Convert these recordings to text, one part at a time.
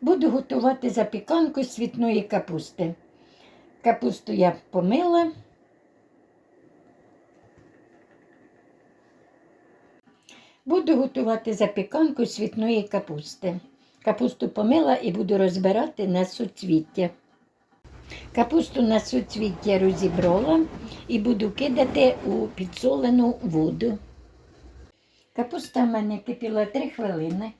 Буду готувати запіканку світної капусти. Капусту я помила. Буду готувати запіканку світної капусти. Капусту помила і буду розбирати на суцвіття. Капусту на суцвіття розібрала і буду кидати у підсолену воду. Капуста в мене кипіла 3 хвилини.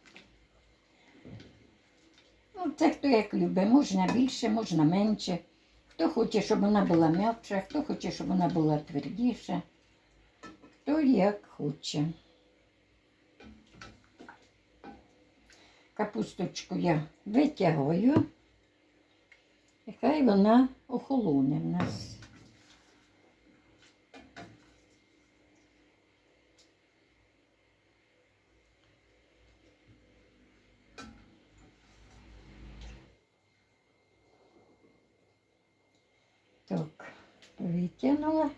Це хто як любить, можна більше, можна менше. Хто хоче, щоб вона була м'якша, хто хоче, щоб вона була твердіша. Хто як хоче. Капусточку я витягую. І хай вона охолоне в нас. Так, витягнула.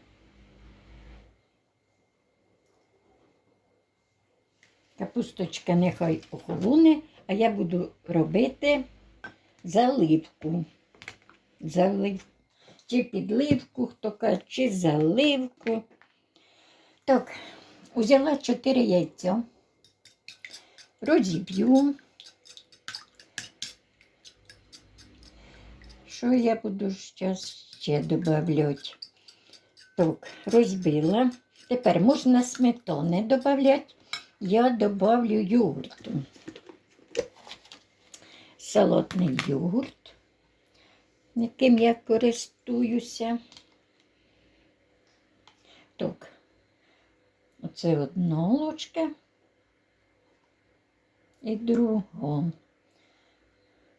Капусточка нехай охолоне, а я буду робити заливку. Залив... Чи підливку, хто каже, чи заливку. Так, взяла 4 яйця, розіб'ю. Що я буду зараз ще додавати? Так, розбила. Тепер можна сметани додати. Я добавлю йогурту. Салатний йогурт, яким я користуюся. Так, оце одна ложка і друга.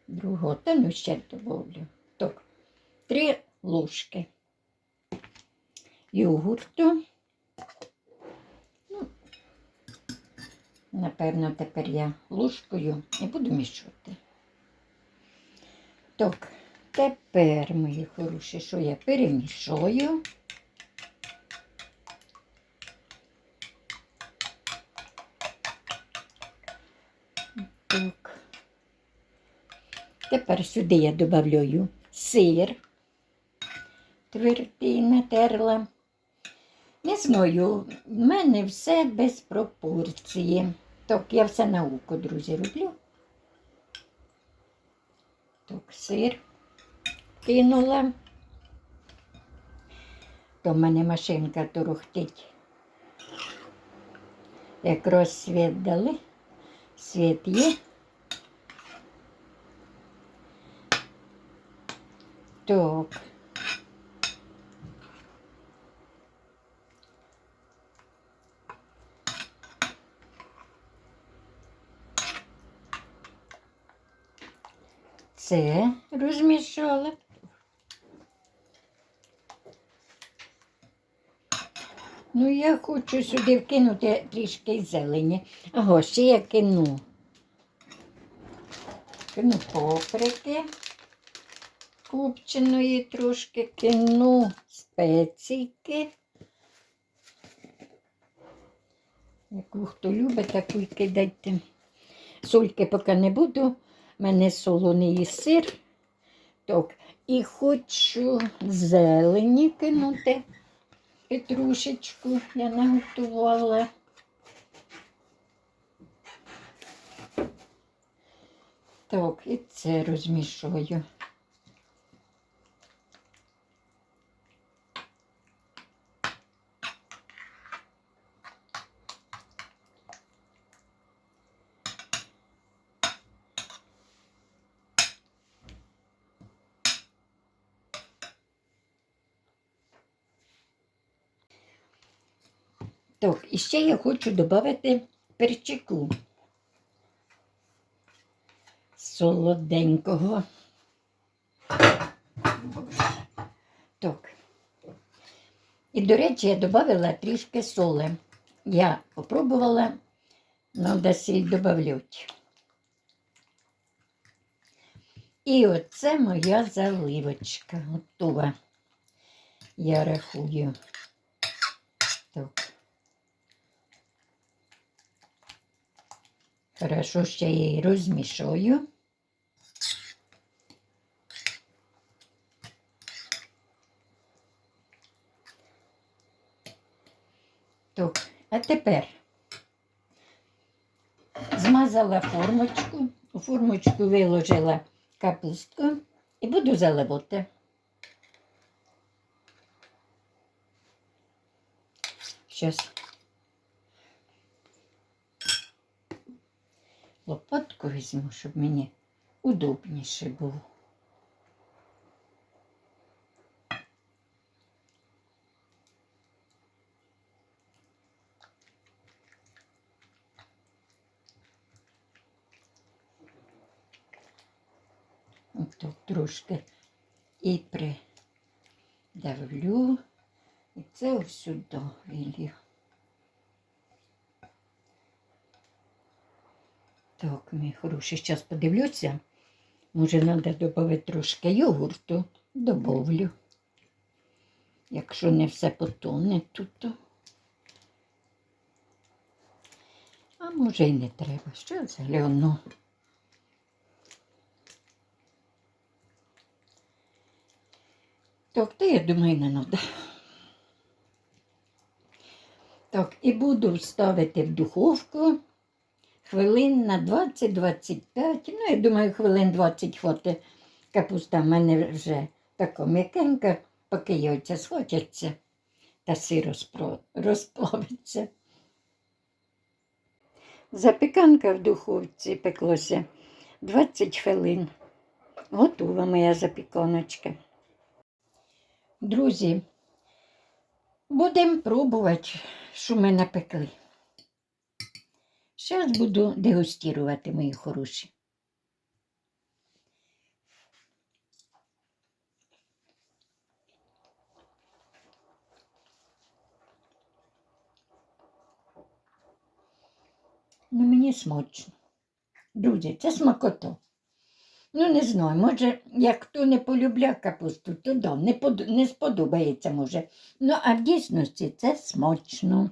Друга, та ну ще добавлю. Так, три ложки йогурту. Напевно, тепер я ложкою і буду мішати. Так, тепер, мої хороші, що я перемішаю. Так. Тепер сюди я додаю сир. Твердий натерла. Не знаю, в мене все без пропорції. Так, я все на око, друзі, роблю. Так, сир кинула. То в мене машинка торохтить. Якраз світ дали. Світ є. Так. Це розмішала. Ну, я хочу сюди вкинути трішки зелені. Ага, ще я кину. Кину паприки копченої трошки, кину спеційки. Яку хто любить, таку й кидайте. Сольки поки не буду. У мене солоний сир. Так, і хочу зелені кинути. Петрушечку я наготувала. Так, і це розмішую. Так, і ще я хочу додати перчику солоденького. Так. І, до речі, я додала трішки соли. Я попробувала, треба сіль додавати. І оце моя заливочка готова. Я рахую. Хорошо, ще я її розмішую. Так, а тепер змазала формочку, у формочку виложила капустку і буду заливати. Сейчас. Лопатку візьму, щоб мені удобніше було. Отут трошки і придавлю. І це ось сюди Так, мій хороший, зараз подивлюся. Може, треба додати трошки йогурту. Добавлю. Якщо не все потоне тут. А може й не треба. Що зелену. Так, то я думаю, не треба. Так, і буду ставити в духовку хвилин на 20-25. Ну, я думаю, хвилин 20 хватить. Капуста в мене вже така м'якенька, поки яйця схватяться та сир розплавиться. Запіканка в духовці пеклося 20 хвилин. Готова моя запіканочка. Друзі, будемо пробувати, що ми напекли. Зараз буду дегустувати, мої хороші. Ну, мені смачно. Друзі, це смакота. Ну, не знаю, може, як хто не полюбляє капусту, то да, не сподобається, може. Ну, а в дійсності це смачно.